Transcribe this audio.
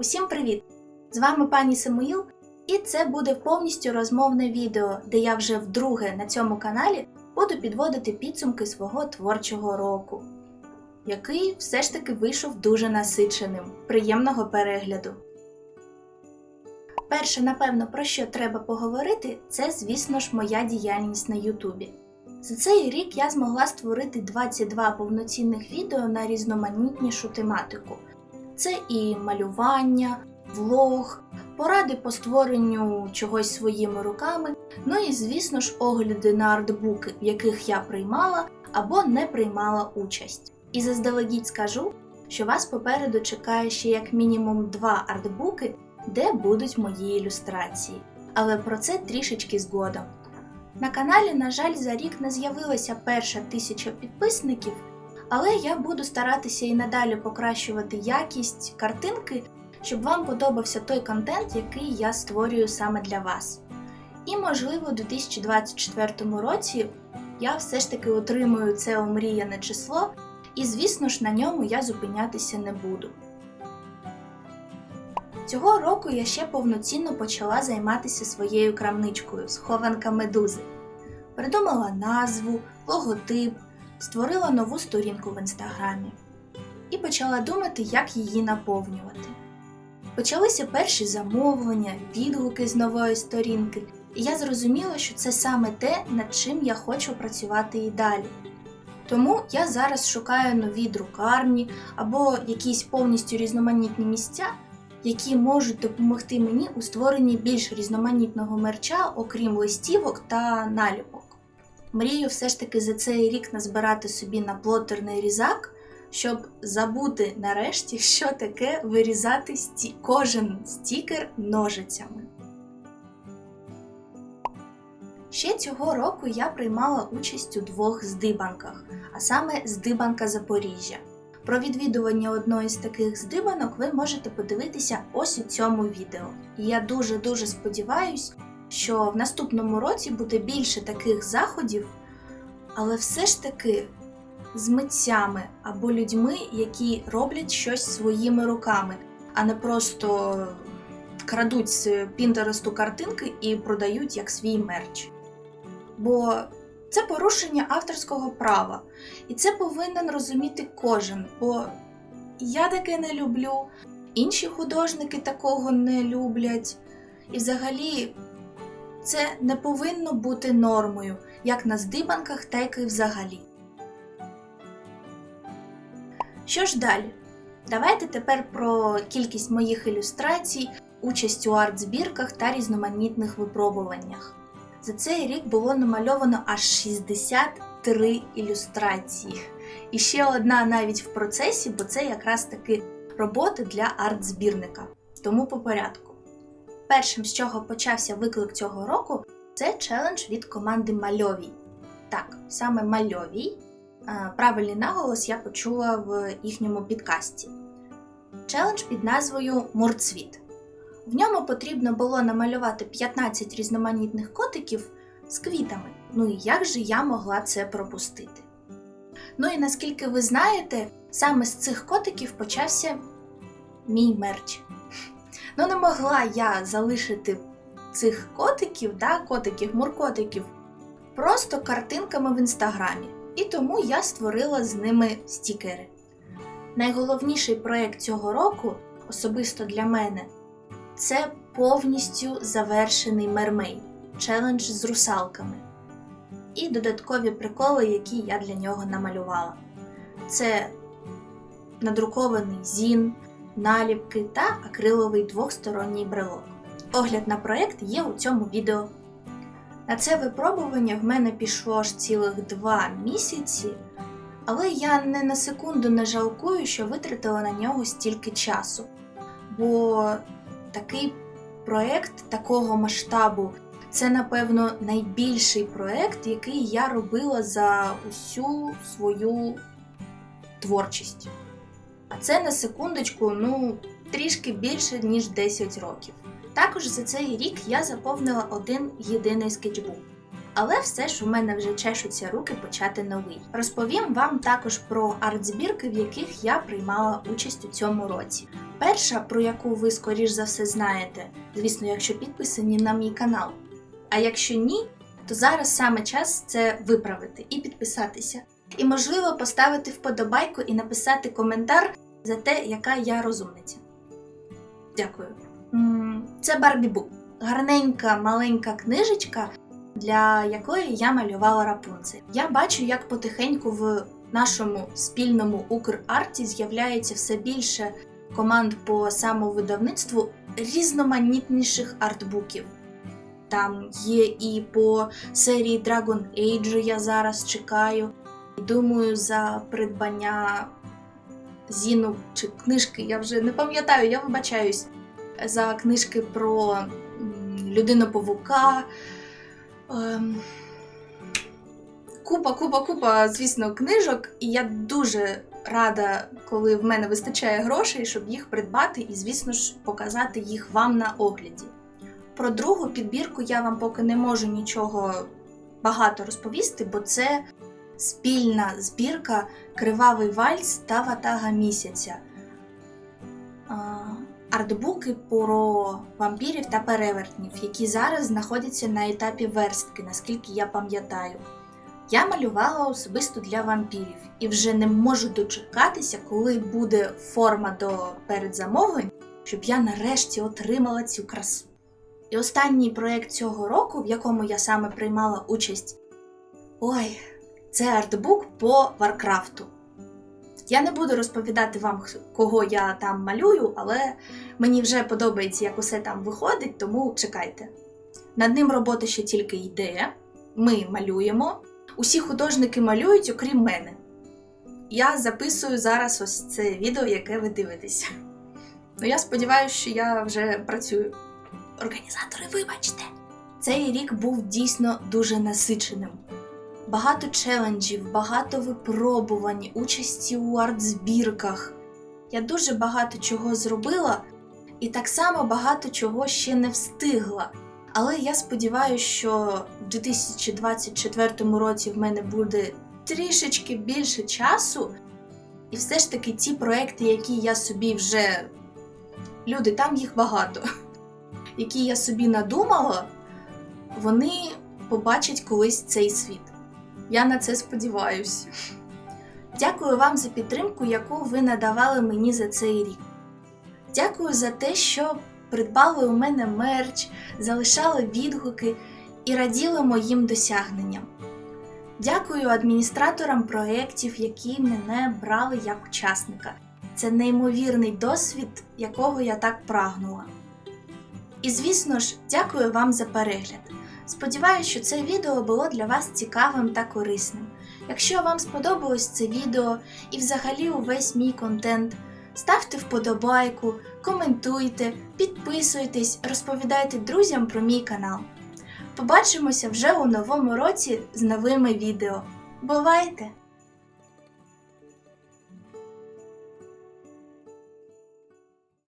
Усім привіт! З вами пані Самуїл, і це буде повністю розмовне відео, де я вже вдруге на цьому каналі буду підводити підсумки свого творчого року, який все ж таки вийшов дуже насиченим. Приємного перегляду! Перше, напевно, про що треба поговорити, це, звісно ж, моя діяльність на Ютубі. За цей рік я змогла створити 22 повноцінних відео на різноманітнішу тематику. Це і малювання, влог, поради по створенню чогось своїми руками, ну і, звісно ж, огляди на артбуки, в яких я приймала або не приймала участь. І заздалегідь скажу, що вас попереду чекає ще як мінімум два артбуки, де будуть мої ілюстрації. Але про це трішечки згодом. На каналі, на жаль, за рік не з'явилася перша тисяча підписників, але я буду старатися і надалі покращувати якість картинки, щоб вам подобався той контент, який я створюю саме для вас. І, можливо, у 2024 році я все ж таки отримую це омріяне число, і, звісно ж, на ньому я зупинятися не буду. Цього року я ще повноцінно почала займатися своєю крамничкою схованка медузи. Придумала назву, логотип, створила нову сторінку в інстаграмі і почала думати, як її наповнювати. Почалися перші замовлення, відгуки з нової сторінки, і я зрозуміла, що це саме те, над чим я хочу працювати і далі. Тому я зараз шукаю нові друкарні або якісь повністю різноманітні місця, які можуть допомогти мені у створенні більш різноманітного мерча, окрім листівок та наліпок. Мрію все ж таки за цей рік назбирати собі на плотерний різак, щоб забути нарешті, що таке вирізати сті... кожен стікер ножицями. Ще цього року я приймала участь у двох здибанках, а саме здибанка Запоріжжя. Про відвідування одної з таких здибанок ви можете подивитися ось у цьому відео. І я дуже-дуже сподіваюсь, що в наступному році буде більше таких заходів, але все ж таки з митцями або людьми, які роблять щось своїми руками, а не просто крадуть з Пінтересту картинки і продають як свій мерч. Бо це порушення авторського права, і це повинен розуміти кожен, бо я таке не люблю, інші художники такого не люблять. І взагалі це не повинно бути нормою, як на здибанках, так і взагалі. Що ж далі? Давайте тепер про кількість моїх ілюстрацій, участь у арт-збірках та різноманітних випробуваннях. За цей рік було намальовано аж 63 ілюстрації. І ще одна навіть в процесі, бо це якраз таки роботи для арт-збірника. Тому по порядку. Першим, з чого почався виклик цього року, це челендж від команди Мальовій. Так, саме Мальовій. Правильний наголос я почула в їхньому підкасті. Челендж під назвою Мурцвіт. В ньому потрібно було намалювати 15 різноманітних котиків з квітами. Ну і як же я могла це пропустити? Ну і наскільки ви знаєте, саме з цих котиків почався мій мерч. Ну, не могла я залишити цих котиків, да, котиків, муркотиків, просто картинками в інстаграмі. І тому я створила з ними стікери. Найголовніший проєкт цього року, особисто для мене, це повністю завершений мермей челендж з русалками. І додаткові приколи, які я для нього намалювала. Це надрукований зін, наліпки та акриловий двохсторонній брелок. Огляд на проєкт є у цьому відео. На це випробування в мене пішло аж цілих два місяці, але я не на секунду не жалкую, що витратила на нього стільки часу. Бо такий проєкт такого масштабу це, напевно, найбільший проєкт, який я робила за усю свою творчість. А це на секундочку, ну, трішки більше, ніж 10 років. Також за цей рік я заповнила один єдиний скетчбук. але все ж у мене вже чешуться руки почати новий. Розповім вам також про арт-збірки, в яких я приймала участь у цьому році. Перша, про яку ви скоріш за все знаєте, звісно, якщо підписані на мій канал. А якщо ні, то зараз саме час це виправити і підписатися. І можливо поставити вподобайку і написати коментар за те, яка я розумниця. Дякую. Це Барбі Бу. Гарненька маленька книжечка, для якої я малювала рапунцель. Я бачу, як потихеньку в нашому спільному Украрті з'являється все більше команд по самовидавництву різноманітніших артбуків. Там є і по серії Dragon Age я зараз чекаю. Думаю, за придбання зіну чи книжки, я вже не пам'ятаю, я вибачаюсь. За книжки про людину павука. Ем, Купа, купа, купа, звісно, книжок, і я дуже рада, коли в мене вистачає грошей, щоб їх придбати і, звісно ж, показати їх вам на огляді. Про другу підбірку я вам поки не можу нічого багато розповісти, бо це спільна збірка Кривавий вальс та Ватага місяця. Артбуки про вампірів та перевертнів, які зараз знаходяться на етапі верстки, наскільки я пам'ятаю. Я малювала особисто для вампірів і вже не можу дочекатися, коли буде форма до передзамовлень, щоб я нарешті отримала цю красу. І останній проєкт цього року, в якому я саме приймала участь, ой, це артбук по Варкрафту. Я не буду розповідати вам, кого я там малюю, але мені вже подобається, як усе там виходить, тому чекайте. Над ним робота ще тільки йде. Ми малюємо. Усі художники малюють, окрім мене. Я записую зараз ось це відео, яке ви дивитеся. Ну, я сподіваюся, що я вже працюю. Організатори, вибачте! Цей рік був дійсно дуже насиченим. Багато челенджів, багато випробувань, участі у арт-збірках. Я дуже багато чого зробила, і так само багато чого ще не встигла. Але я сподіваюся, що в 2024 році в мене буде трішечки більше часу, і все ж таки ті проекти, які я собі вже. Люди, там їх багато, які я собі надумала, вони побачать колись цей світ. Я на це сподіваюся. Дякую вам за підтримку, яку ви надавали мені за цей рік. Дякую за те, що придбали у мене мерч, залишали відгуки і раділи моїм досягненням. Дякую адміністраторам проєктів, які мене брали як учасника. Це неймовірний досвід, якого я так прагнула. І звісно ж, дякую вам за перегляд. Сподіваюся, що це відео було для вас цікавим та корисним. Якщо вам сподобалось це відео і взагалі увесь мій контент, ставте вподобайку, коментуйте, підписуйтесь, розповідайте друзям про мій канал. Побачимося вже у новому році з новими відео. Бувайте!